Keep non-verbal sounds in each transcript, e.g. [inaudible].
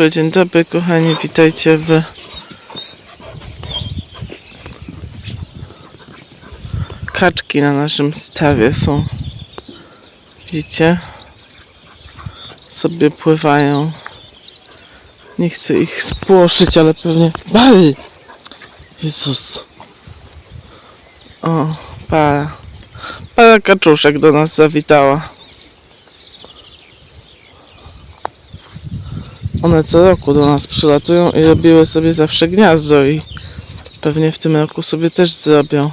dobry, dzień dobry kochani, witajcie w kaczki na naszym stawie są. Widzicie? Sobie pływają. Nie chcę ich spłoszyć, ale pewnie... Bary! Jezus. O, para. Para kaczuszek do nas zawitała. One co roku do nas przylatują i robiły sobie zawsze gniazdo i pewnie w tym roku sobie też zrobią.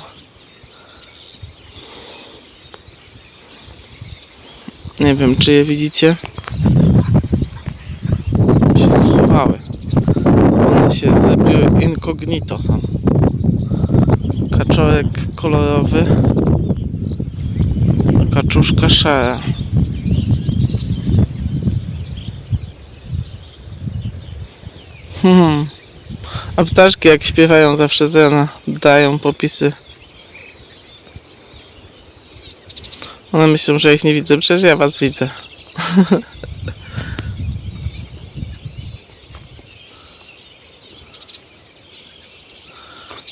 Nie wiem, czy je widzicie. Się schowały. One się zrobiły incognito tam. Kaczorek kolorowy. Kaczuszka szara. Hmm. A ptaszki jak śpiewają zawsze z rana, dają popisy. One myślą, że ich nie widzę, przecież ja was widzę. [laughs]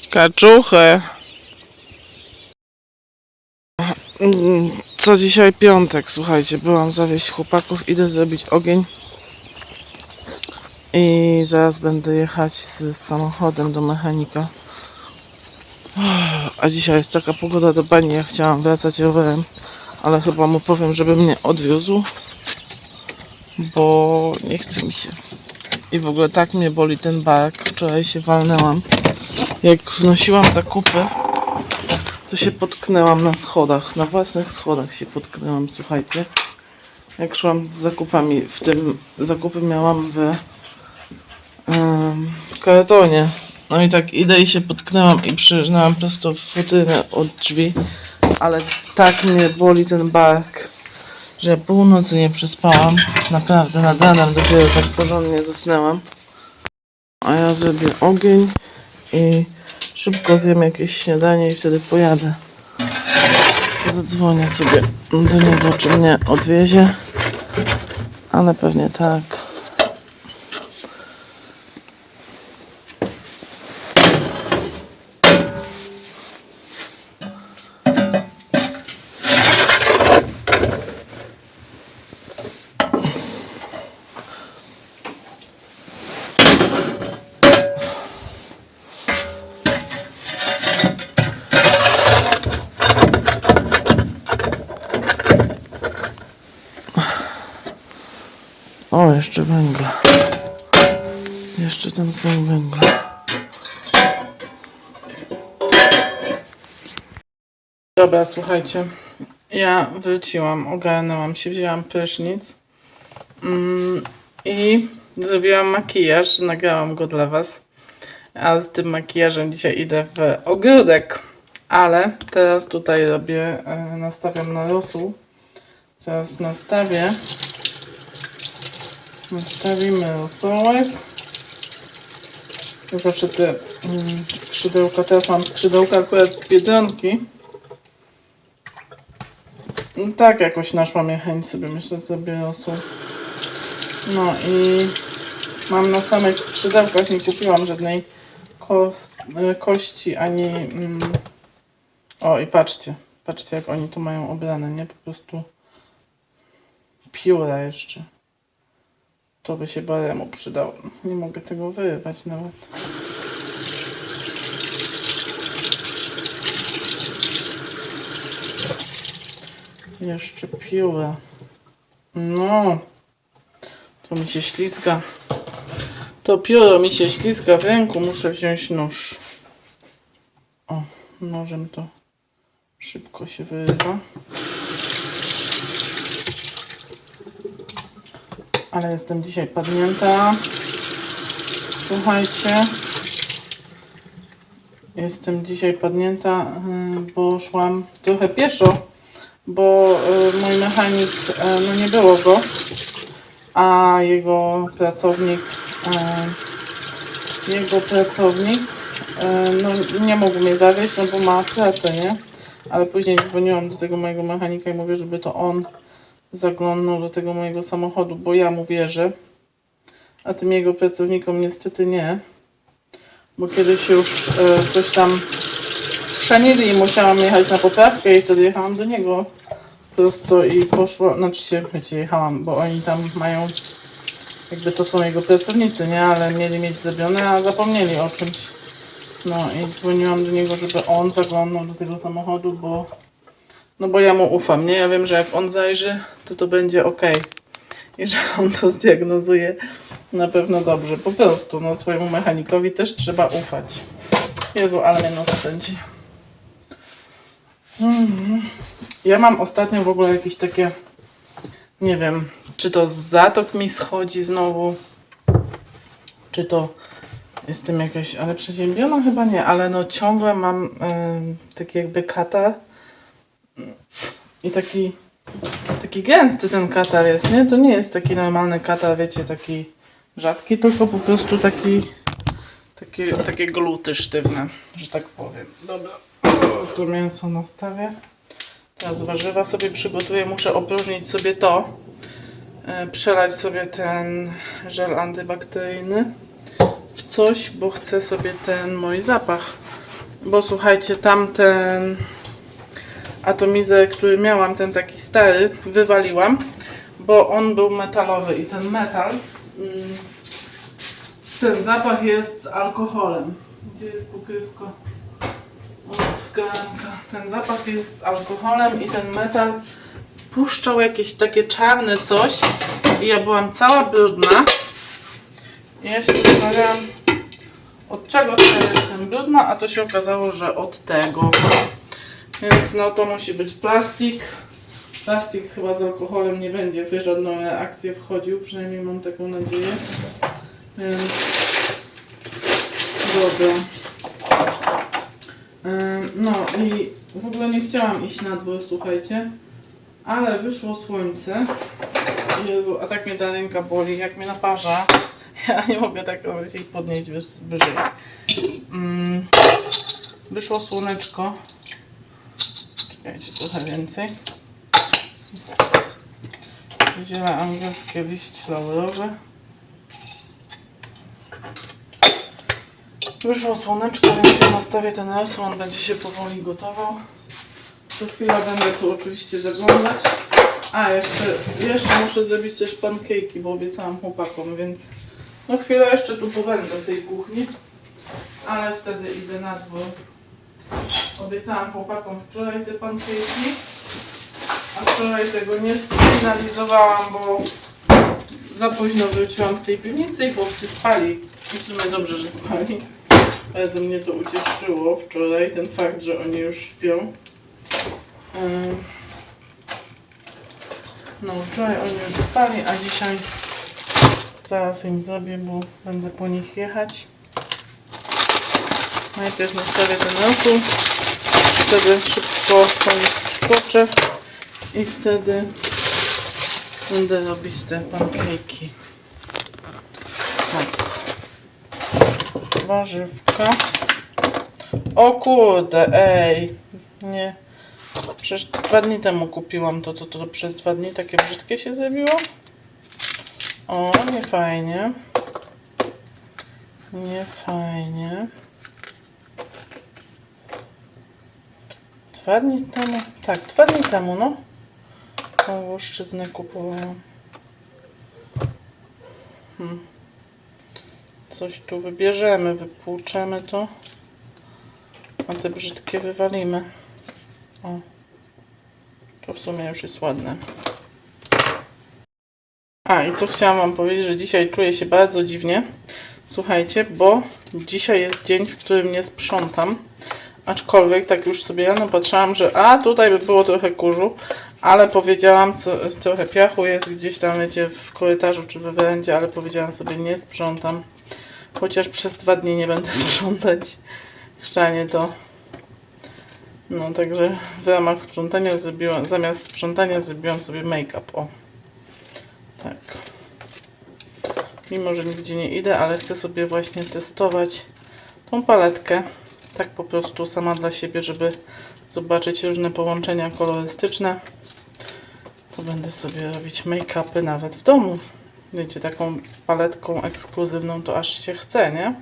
Kaczuchę. Mm, Co dzisiaj piątek, słuchajcie, byłam zawieźć chłopaków, idę zrobić ogień. I zaraz będę jechać z samochodem do mechanika. A dzisiaj jest taka pogoda do bani, ja chciałam wracać rowerem, ale chyba mu powiem, żeby mnie odwiózł, bo nie chce mi się. I w ogóle tak mnie boli ten bark, wczoraj się walnęłam. Jak wnosiłam zakupy, to się potknęłam na schodach, na własnych schodach się potknęłam, słuchajcie. Jak szłam z zakupami, w tym zakupy miałam w w kartonie. No i tak idę i się potknęłam i przyznałam prosto w futynę od drzwi. Ale tak mnie boli ten bark, że północy nie przespałam. Naprawdę nad ranem dopiero tak porządnie zasnęłam. A ja zrobię ogień i szybko zjem jakieś śniadanie i wtedy pojadę. Zadzwonię sobie do niego, czy mnie odwiezie. Ale pewnie tak. Węgla. Dobra, słuchajcie. Ja wróciłam, ogarnęłam się, wzięłam prysznic mm, i zrobiłam makijaż, nagrałam go dla Was. A z tym makijażem dzisiaj idę w ogródek. Ale teraz tutaj robię, e, nastawiam na rosół. Zaraz nastawię. Nastawimy rosołek. Zawsze te mm, skrzydełka, teraz mam skrzydełka akurat z Biedronki. I tak jakoś naszła mnie chęć sobie, myślę sobie rosół. No i mam na samych skrzydełkach, nie kupiłam żadnej e, kości, ani... Mm, o i patrzcie, patrzcie jak oni tu mają obrane, nie? Po prostu pióra jeszcze. To by się baremu przydało. Nie mogę tego wyrywać nawet. Jeszcze pióra. No. To mi się ślizga. To pióro mi się ślizga w ręku. Muszę wziąć nóż. O, nożem to szybko się wyrywa. Ale jestem dzisiaj padnięta. Słuchajcie. Jestem dzisiaj padnięta, y, bo szłam trochę pieszo, bo y, mój mechanik, y, no nie było go, a jego pracownik, jego pracownik, no nie mógł mnie zawieźć, no bo ma pracę, nie? Ale później dzwoniłam do tego mojego mechanika i mówię, żeby to on zaglądnął do tego mojego samochodu, bo ja mu wierzę. a tym jego pracownikom niestety nie. Bo kiedyś już e, coś tam schrzanili i musiałam jechać na poprawkę i wtedy jechałam do niego prosto i poszło, znaczy się, wiecie, jechałam, bo oni tam mają, jakby to są jego pracownicy, nie, ale mieli mieć zrobione, a zapomnieli o czymś. No i dzwoniłam do niego, żeby on zaglądał do tego samochodu, bo no bo ja mu ufam, nie? Ja wiem, że jak on zajrzy, to to będzie ok. I że on to zdiagnozuje na pewno dobrze. Po prostu, no swojemu mechanikowi też trzeba ufać. Jezu, ale mnie nos spędzi. Mhm. Ja mam ostatnio w ogóle jakieś takie, nie wiem, czy to zatok mi schodzi znowu, czy to jestem jakaś, ale przeziębiona chyba nie, ale no ciągle mam em, taki jakby katar i taki, taki gęsty ten katar jest, nie? To nie jest taki normalny katar, wiecie, taki rzadki, tylko po prostu taki, taki takie gluty sztywne, że tak powiem. Dobra, to mięso nastawię. Teraz warzywa sobie przygotuję, muszę opróżnić sobie to, e, przelać sobie ten żel antybakteryjny w coś, bo chcę sobie ten mój zapach. Bo słuchajcie, tamten atomizę, który miałam, ten taki stary, wywaliłam, bo on był metalowy i ten metal, mm, ten zapach jest z alkoholem. Gdzie jest pokrywka? Od garnka. Ten zapach jest z alkoholem i ten metal puszczał jakieś takie czarne coś i ja byłam cała brudna. I ja się zastanawiałam, od czego to jestem brudna, a to się okazało, że od tego. Więc no to musi być plastik. Plastik chyba z alkoholem nie będzie w żadną reakcję wchodził, przynajmniej mam taką nadzieję. Więc dobra. No i w ogóle nie chciałam iść na dwór, słuchajcie, ale wyszło słońce. Jezu, a tak mnie ta ręka boli, jak mnie naparza. [laughs] Ja nie mogę tak nawet jej podnieść wyżej. Mm, wyszło słoneczko. Czekajcie trochę więcej. Ziele angielskie, liść laurowy. Wyszło słoneczko, więc ja nastawię ten rosół, on będzie się powoli gotował. Co chwilę będę tu oczywiście zaglądać. A, jeszcze, jeszcze muszę zrobić też pancake'i, bo obiecałam chłopakom, więc no chwilę jeszcze tu pobędę w tej kuchni, ale wtedy idę na dwór. Obiecałam chłopakom wczoraj te pancake'i, a wczoraj tego nie sfinalizowałam, bo za późno wróciłam z tej piwnicy i chłopcy spali. I w sumie dobrze, że spali. Bardzo mnie to ucieszyło wczoraj, ten fakt, że oni już śpią. No, wczoraj oni już spali, a dzisiaj zaraz im zrobię, bo będę po nich jechać. Najpierw nastawię ten rosół, wtedy szybko po nich skoczę i wtedy będę robić te pancake'i. Spoko. Warzywka. O kurde, ej. Nie. Przecież dwa dni temu kupiłam to, to, to przez dwa dni takie brzydkie się zrobiło. O, nie fajnie. Nie fajnie. Dwa dni temu? Tak, dwa dni temu, no. Tą łuszczyznę kupowałam. Hmm. Coś tu wybierzemy, wypłuczemy to. A te brzydkie wywalimy. O. To w sumie już jest ładne. A i co chciałam Wam powiedzieć, że dzisiaj czuję się bardzo dziwnie. Słuchajcie, bo dzisiaj jest dzień, w którym nie sprzątam. Aczkolwiek tak już sobie rano patrzyłam, że a tutaj by było trochę kurzu, ale powiedziałam, co, trochę piachu jest gdzieś tam, wiecie, w korytarzu czy we werandzie, ale powiedziałam sobie nie sprzątam. Chociaż przez dwa dni nie będę [laughs] sprzątać. Chrzanie to. No także w ramach sprzątania zrobiłam, zamiast sprzątania zrobiłam sobie make-up, o. Tak. Mimo, że nigdzie nie idę, ale chcę sobie właśnie testować tą paletkę. Tak po prostu sama dla siebie, żeby zobaczyć różne połączenia kolorystyczne. To będę sobie robić make-upy nawet w domu. Wiecie, taką paletką ekskluzywną to aż się chce, nie?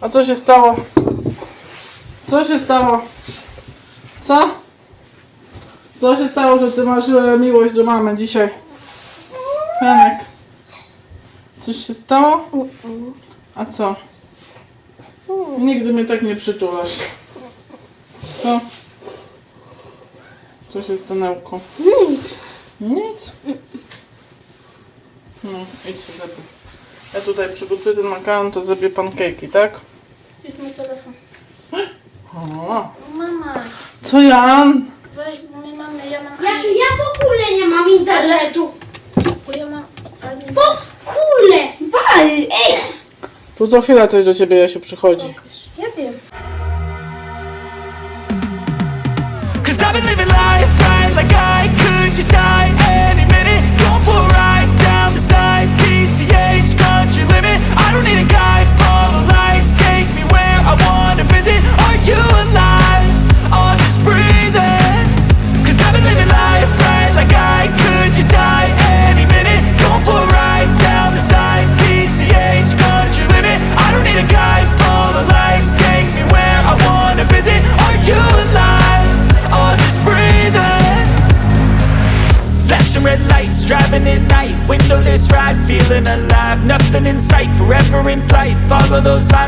A co się stało? Co się stało? Co? Co się stało, że ty masz miłość do mamy dzisiaj? Janek. Coś się stało? A co? Nigdy mnie tak nie przytulasz. Co? Co się stanęło? Nic. Nic? No, idź się zabij. Ja tutaj przygotuję ten makaron, to zrobię pancake'i, tak? Jest mój telefon. O, Mama, co Jan? weź, bo my mamy, ja mam... Jasiu, ja w ogóle nie mam internetu. Bo ja mam... ale nie- Po skule. Bal, ej. Tu co chwila coś do ciebie, Jasiu, przychodzi. Ja wiem. Cause I've been living life right like I could just die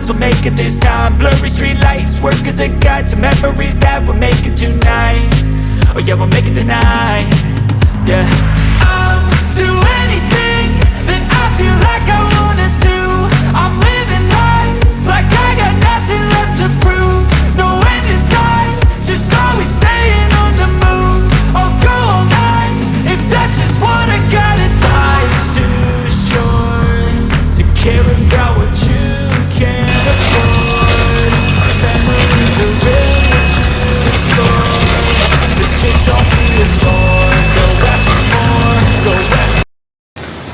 we'll make it this time. Blurry street lights, work as a guide To memories that we're making tonight. Oh yeah, we'll make it tonight. Yeah. I'll do anything that I feel like I wanna do. I'm living life like I got nothing left to prove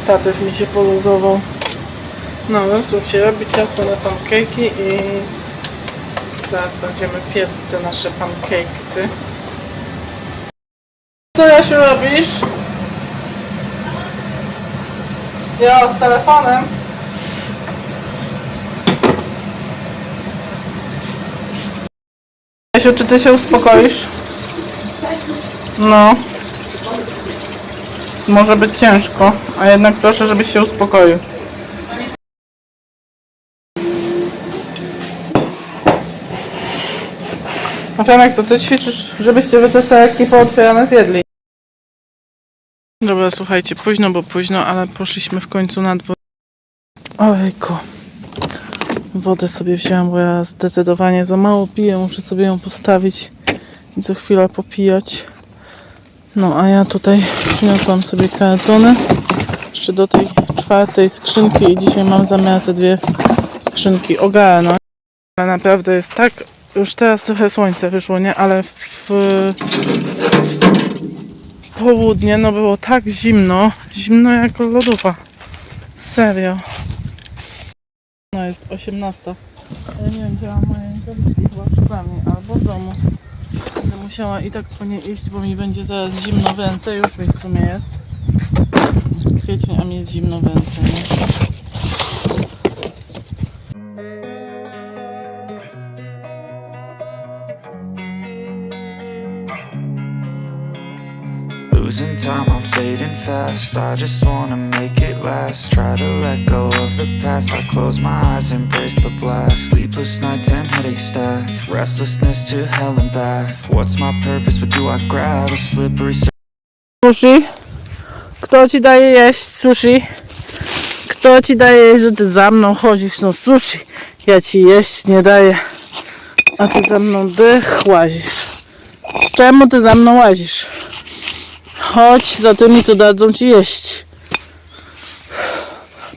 Statyw mi się poluzował. No, zasób się robi ciasto na pancake'i i zaraz będziemy piec te nasze pancakesy. Co Jasiu robisz? Ja z telefonem. Jasiu, czy ty się uspokoisz? No. Może być ciężko, a jednak proszę, żebyś się uspokoił. A Franek, co ty ćwiczysz, żebyście wy te serki pootwierane zjedli? Dobra, słuchajcie, późno, bo późno, ale poszliśmy w końcu na dwór. Ojejku. Wodę sobie wziąłem, bo ja zdecydowanie za mało piję, muszę sobie ją postawić i co chwila popijać. No a ja tutaj przyniosłam sobie kartony jeszcze do tej czwartej skrzynki i dzisiaj mam zamiar te dwie skrzynki ogarnąć. Ale naprawdę jest tak, już teraz trochę słońce wyszło, nie? Ale w południe no było tak zimno, zimno jak lodówa. Serio. No jest 18. Ja nie wiem, gdzie mam moje rękawiczki, chyba w szklarni albo w domu. Musiała i tak po nie iść, bo mi będzie zaraz zimno w ręce. Już w sumie jest. Jest kwiecień, a mi jest zimno w ręce. Nie? Fast. I just wanna make it last. Try to let go of the past. I close my eyes, embrace the blast. Sleepless nights and headaches stack. Restlessness to hell and back. What's my purpose? What do I grab? A slippery Sushi? Kto ci daje jeść sushi? Kto ci daje jeść, że ty za mną chodzisz? No sushi, ja ci jeść nie daję. A ty za mną dych łazisz. Czemu ty za mną łazisz? Chodź za tymi, co dadzą ci jeść.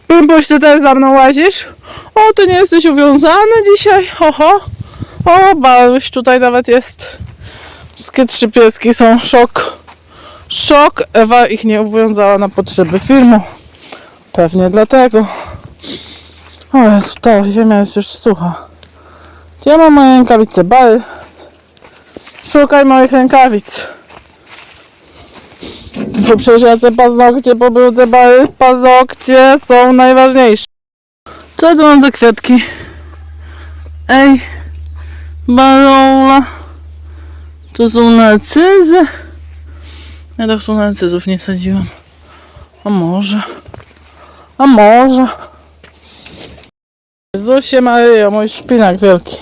Pimpuś, ty też za mną łazisz? O, ty nie jesteś uwiązany dzisiaj? Oho. O, Baruś tutaj nawet jest. Wszystkie trzy pieski są szok. Szok, Ewa ich nie uwiązała na potrzeby filmu. Pewnie dlatego. O Jezu, ta ziemia jest już sucha. Ja mam moje rękawice, bal. Szukaj moich rękawic. Ja te paznokcie pobrudzę, paznokcie są najważniejsze. Co tu mam za kwiatki? Ej, barola. To są narcyzy. Ja tak tu narcyzów nie sadziłam. A może? A może? Jezusie Maryjo, mój szpinak wielki.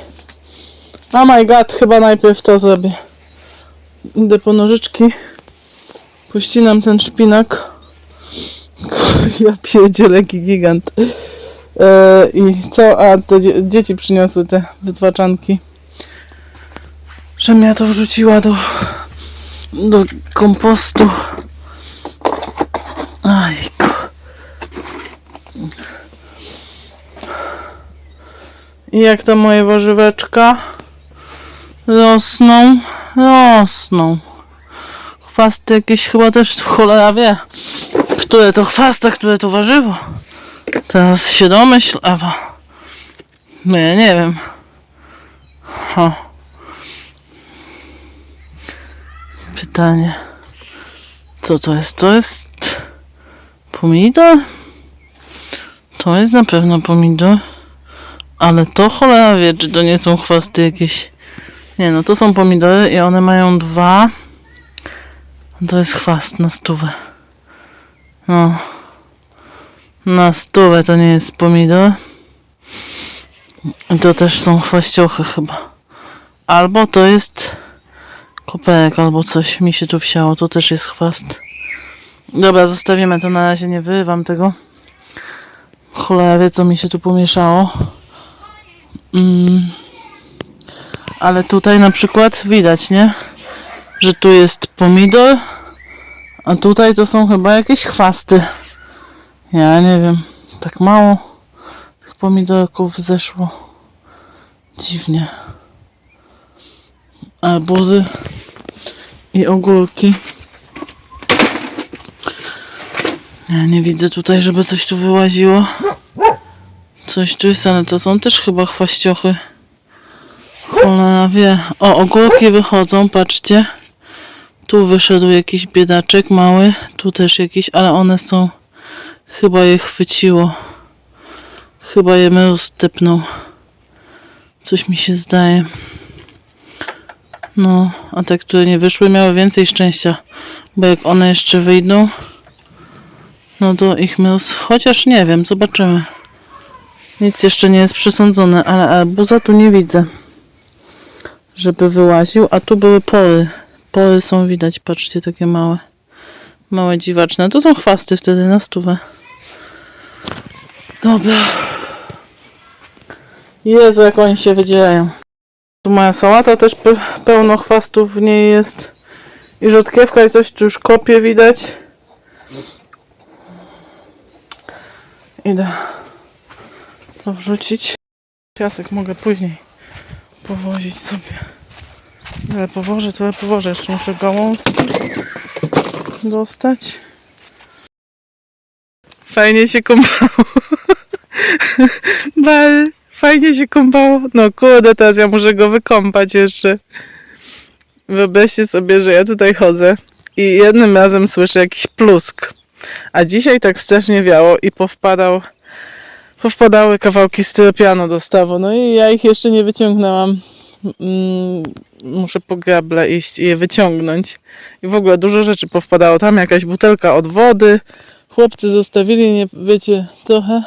Oh my god, chyba najpierw to zrobię. Idę po nożyczki. Puścinam ten szpinak. [laughs] Ja pierdzielę jaki gigant. E, I co? A, te dzie- dzieci przyniosły te wytłaczanki. Żebym ja to wrzuciła do, do kompostu. Ajku. I jak to moje warzyweczka? Rosną, rosną. Chwasty jakieś chyba też, cholera wie, które to chwasta, które to warzywo. Teraz się domyśl, Ewa. No ja nie wiem. Pytanie. Co to jest? To jest pomidor? To jest na pewno pomidor. Ale to cholera wie, czy to nie są chwasty jakieś. Nie no, to są pomidory i one mają dwa. To jest chwast na stówę. No. Na stówę to nie jest pomidor. To też są chwaściochy chyba. Albo to jest koperek, albo coś mi się tu wsiało. To też jest chwast. Dobra, zostawimy to na razie, nie wyrywam tego. Cholera wie, co mi się tu pomieszało. Mm. Ale tutaj na przykład widać, nie? Że tu jest pomidor, a tutaj to są chyba jakieś chwasty. Ja nie wiem, tak mało tych pomidorków zeszło. Dziwnie. Arbuzy i ogórki. Ja nie widzę tutaj, żeby coś tu wyłaziło. Coś tu jest, ale to są też chyba chwaściochy. Cholera wie. O, ogórki wychodzą, patrzcie. Tu wyszedł jakiś biedaczek mały. Tu też jakiś, ale one są... Chyba je chwyciło. Chyba je mróz stepnął. Coś mi się zdaje. No, a te, które nie wyszły, miały więcej szczęścia. Bo jak one jeszcze wyjdą, no to ich mróz... Chociaż nie wiem, zobaczymy. Nic jeszcze nie jest przesądzone, ale arbuza tu nie widzę. Żeby wyłaził, a tu były pory. Pory są widać, patrzcie, takie małe. Małe dziwaczne. To są chwasty wtedy na stówę. Dobra. Jezu, jak oni się wydzielają. Tu moja sałata też pe pełno chwastów w niej jest. I rzodkiewka i coś tu już kopie widać. Idę to wrzucić. Piasek mogę później powozić sobie. Ale powożę, to powożę. Jeszcze muszę gałązki dostać. Fajnie się kąpało. [laughs] Bal, fajnie się kąpało. No kurde, teraz ja muszę go wykąpać jeszcze. Wyobraźcie sobie, że ja tutaj chodzę i jednym razem słyszę jakiś plusk. A dzisiaj tak strasznie wiało i powpadał powpadały kawałki styropianu do stawu. No i ja ich jeszcze nie wyciągnęłam. Mm, muszę po grable iść i je wyciągnąć. I w ogóle dużo rzeczy powpadało. Tam jakaś butelka od wody. Chłopcy zostawili, nie wiecie, trochę.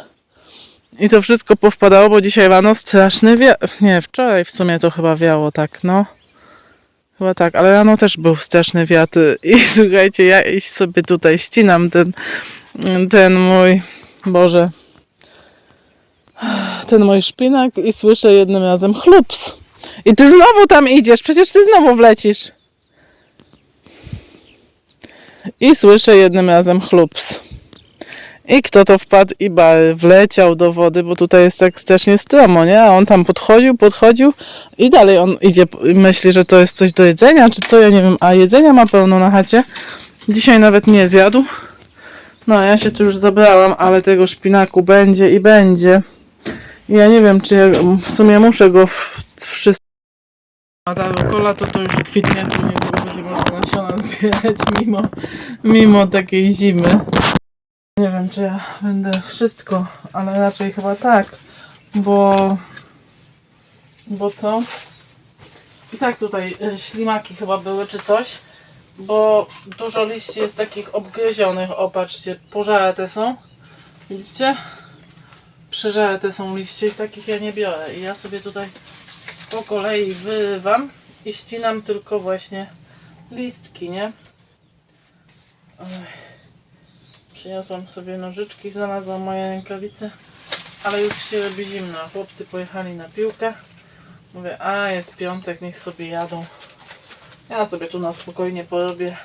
I to wszystko powpadało, bo dzisiaj rano straszny wiatr. Nie, wczoraj w sumie to chyba wiało tak, no. Chyba tak, ale rano też był straszny wiatr. I [laughs] słuchajcie, ja iść sobie tutaj ścinam ten, ten mój, Boże, ten mój szpinak i słyszę jednym razem chlups. I ty znowu tam idziesz, przecież ty znowu wlecisz. I słyszę jednym razem chlups. I kto to wpadł i bal, wleciał do wody, bo tutaj jest tak strasznie stromo, nie? A on tam podchodził, podchodził i dalej on idzie, myśli, że to jest coś do jedzenia, czy co, ja nie wiem. A jedzenia ma pełno na chacie. Dzisiaj nawet nie zjadł. No, ja się tu już zabrałam, ale tego szpinaku będzie i będzie. Ja nie wiem, czy ja w sumie muszę go wszystko A ta to to już kwitnie, to niedługo będzie można nasiona zbierać mimo, mimo takiej zimy. Nie wiem, czy ja będę wszystko, ale raczej chyba tak, bo... Bo co? I tak tutaj y, ślimaki chyba były, czy coś, bo dużo liści jest takich obgryzionych, o patrzcie, pożarte są, widzicie? Przeżarte są liście i takich ja nie biorę i ja sobie tutaj po kolei wyrywam i ścinam tylko właśnie listki, nie? Oj. Przyniosłam sobie nożyczki, znalazłam moje rękawice, ale już się robi zimno. Chłopcy pojechali na piłkę. Mówię, a jest piątek, niech sobie jadą. Ja sobie tu na spokojnie porobię.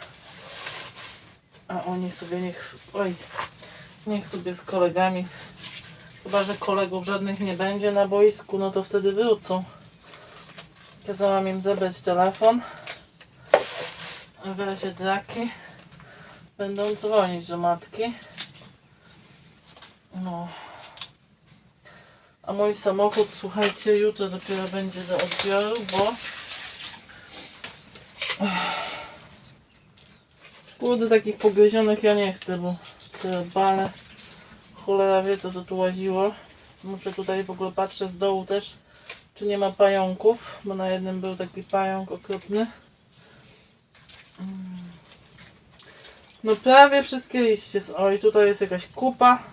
A oni sobie niech, oj, niech sobie z kolegami. Chyba, że kolegów żadnych nie będzie na boisku, no to wtedy wrócą. Kazałam im zabrać telefon. W razie draki będą dzwonić do matki. No. A mój samochód, słuchajcie, jutro dopiero będzie do odbioru, bo Kurde, takich pogryzionych ja nie chcę, bo te bale cholera wie co to tu łaziło. Muszę tutaj w ogóle patrzę z dołu też, czy nie ma pająków, bo na jednym był taki pająk okropny. Mm. No prawie wszystkie liście. s- Oj, tutaj jest jakaś kupa.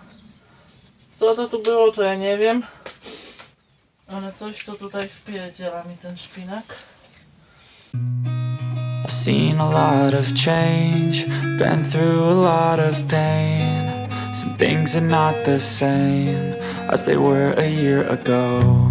Co to tu było, to ja nie wiem. Ale coś to tutaj wpierdziela mi ten szpinak. I've seen a lot of change, been through a lot of pain. Some things are not the same as they were a year ago.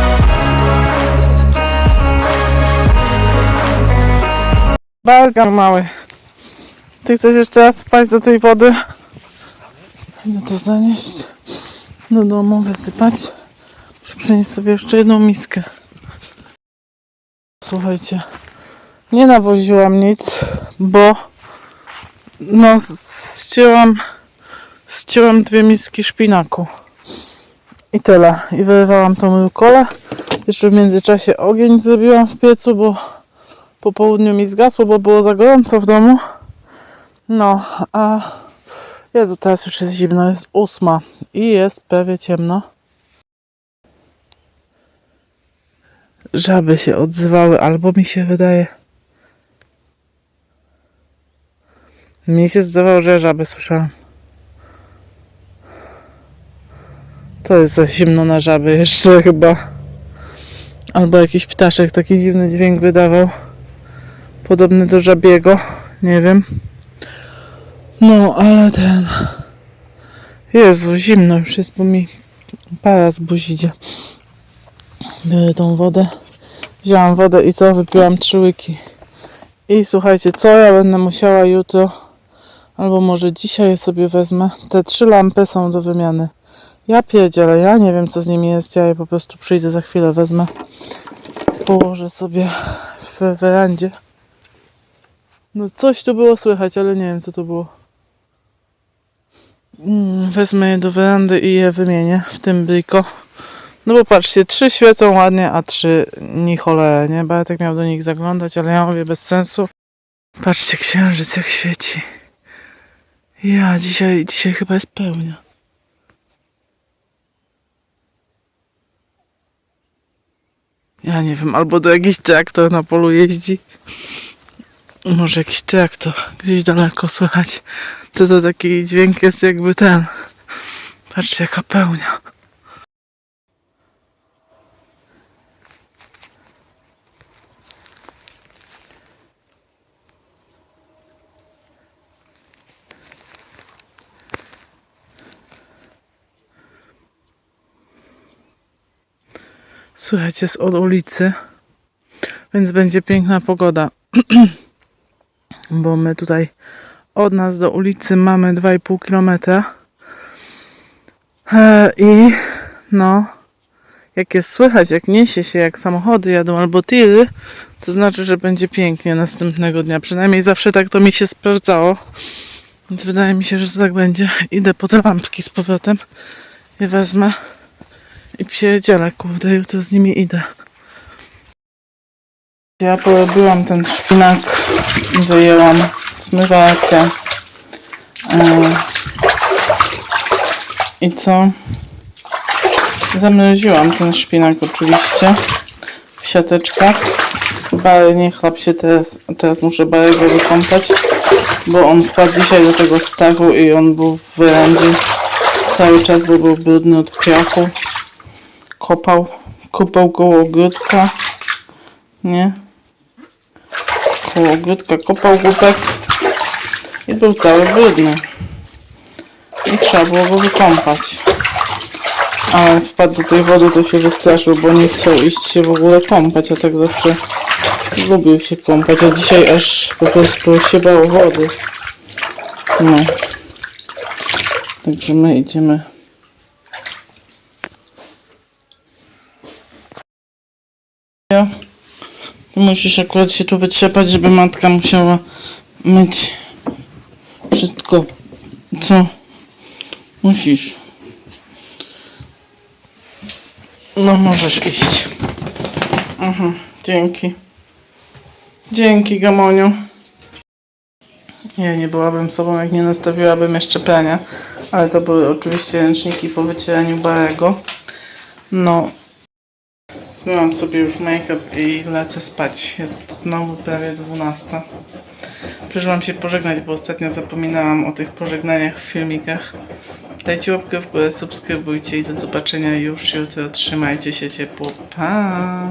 Bardzo mały. Ty chcesz jeszcze raz wpaść do tej wody? Idę to zanieść do domu, wysypać. Muszę przynieść sobie jeszcze jedną miskę. Słuchajcie, nie nawoziłam nic, bo no ścięłam, ścięłam dwie miski szpinaku. I tyle. I wyrywałam tą rukolę. Jeszcze w międzyczasie ogień zrobiłam w piecu, bo po południu mi zgasło, bo było za gorąco w domu. No, a Jezu, teraz już jest zimno, jest ósma i jest prawie ciemno. Żaby się odzywały, albo mi się wydaje. Mi się zdawało, że żaby słyszałam. To jest za zimno na żaby jeszcze chyba. Albo jakiś ptaszek taki dziwny dźwięk wydawał podobny do żabiego, nie wiem. No, ale ten. Jezu, zimno już jest, bo mi para z buzi. Biorę tą wodę. Wzięłam wodę i co? Wypiłam trzy łyki. I słuchajcie, co ja będę musiała jutro, albo może dzisiaj sobie wezmę. Te trzy lampy są do wymiany. Ja pierdzielę, ja nie wiem co z nimi jest. Ja je po prostu przyjdę za chwilę, wezmę. Położę sobie w werandzie. No coś tu było słychać, ale nie wiem co to było. Mm, Wezmę je do werandy i je wymienię w tym bryko. No bo patrzcie, trzy świecą ładnie, a trzy ni cholera, nie? Bartek miał do nich zaglądać, ale ja mówię bez sensu. Patrzcie, księżyc jak świeci. Ja, dzisiaj, dzisiaj chyba jest pełnia. Ja nie wiem, albo do jakiś traktor na polu jeździ. Może jakiś traktor gdzieś daleko słychać. To to taki dźwięk jest jakby ten. Patrzcie jaka pełnia. Słychać jest od ulicy, więc będzie piękna pogoda. [clears throat] Bo my tutaj od nas do ulicy mamy 2,5 km. E, I no, jak jest słychać, jak niesie się, jak samochody jadą albo tiry, to znaczy, że będzie pięknie następnego dnia. Przynajmniej zawsze tak to mi się sprawdzało. Więc wydaje mi się, że to tak będzie. Idę po te lampki z powrotem i wezmę i pierdzielę, kurde, jutro z nimi idę. Ja porobiłam ten szpinak, wyjęłam zmywarkę. E, I co? Zamroziłam ten szpinak oczywiście w siateczkach. Bary nie chlap się teraz, teraz muszę Barego wykąpać, bo on wpadł dzisiaj do tego stawu i on był w werandzie cały czas, bo był brudny od piachu. Kopał, kopał koło ogródka. Nie? Koło ogródka kopał głupek i był cały brudny. I trzeba było go wykąpać. Ale wpadł do tej wody, to się wystraszył, bo nie chciał iść się w ogóle kąpać, a tak zawsze lubił się kąpać, a dzisiaj aż po prostu się bał wody. No. Także my idziemy. Ja. Ty musisz akurat się tu wytrzepać, żeby matka musiała myć wszystko, co musisz. No, możesz iść. Mhm, dzięki. Dzięki, Gamoniu. Ja nie byłabym sobą, jak nie nastawiłabym jeszcze prania. Ale to były oczywiście ręczniki po wycieraniu Barego. No, zmyłam sobie już make-up i lecę spać. Jest znowu prawie 12. Przyszłam się pożegnać, bo ostatnio zapominałam o tych pożegnaniach w filmikach. Dajcie łapkę w górę, subskrybujcie i do zobaczenia już jutro. Trzymajcie się ciepło. Pa!